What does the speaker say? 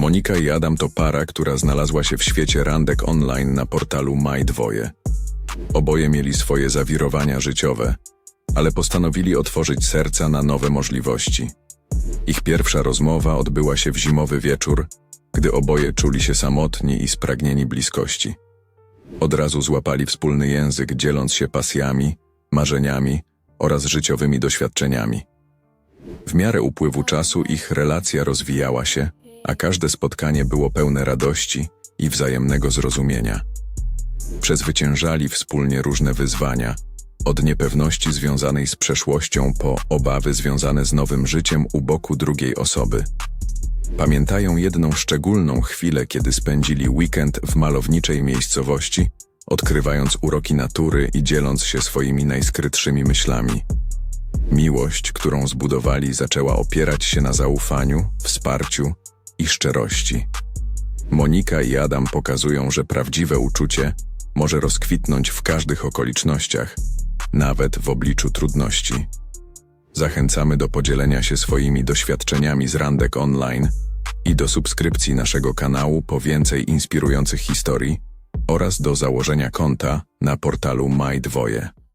Monika i Adam to para, która znalazła się w świecie randek online na portalu MyDwoje. Oboje mieli swoje zawirowania życiowe, ale postanowili otworzyć serca na nowe możliwości. Ich pierwsza rozmowa odbyła się w zimowy wieczór, gdy oboje czuli się samotni i spragnieni bliskości. Od razu złapali wspólny język, dzieląc się pasjami, marzeniami oraz życiowymi doświadczeniami. W miarę upływu czasu ich relacja rozwijała się, a każde spotkanie było pełne radości i wzajemnego zrozumienia. Przezwyciężali wspólnie różne wyzwania, od niepewności związanej z przeszłością po obawy związane z nowym życiem u boku drugiej osoby. Pamiętają jedną szczególną chwilę, kiedy spędzili weekend w malowniczej miejscowości, odkrywając uroki natury i dzieląc się swoimi najskrytszymi myślami. Miłość, którą zbudowali, zaczęła opierać się na zaufaniu, wsparciu i szczerości. Monika i Adam pokazują, że prawdziwe uczucie może rozkwitnąć w każdych okolicznościach, nawet w obliczu trudności. Zachęcamy do podzielenia się swoimi doświadczeniami z randek online i do subskrypcji naszego kanału po więcej inspirujących historii oraz do założenia konta na portalu MyDwoje.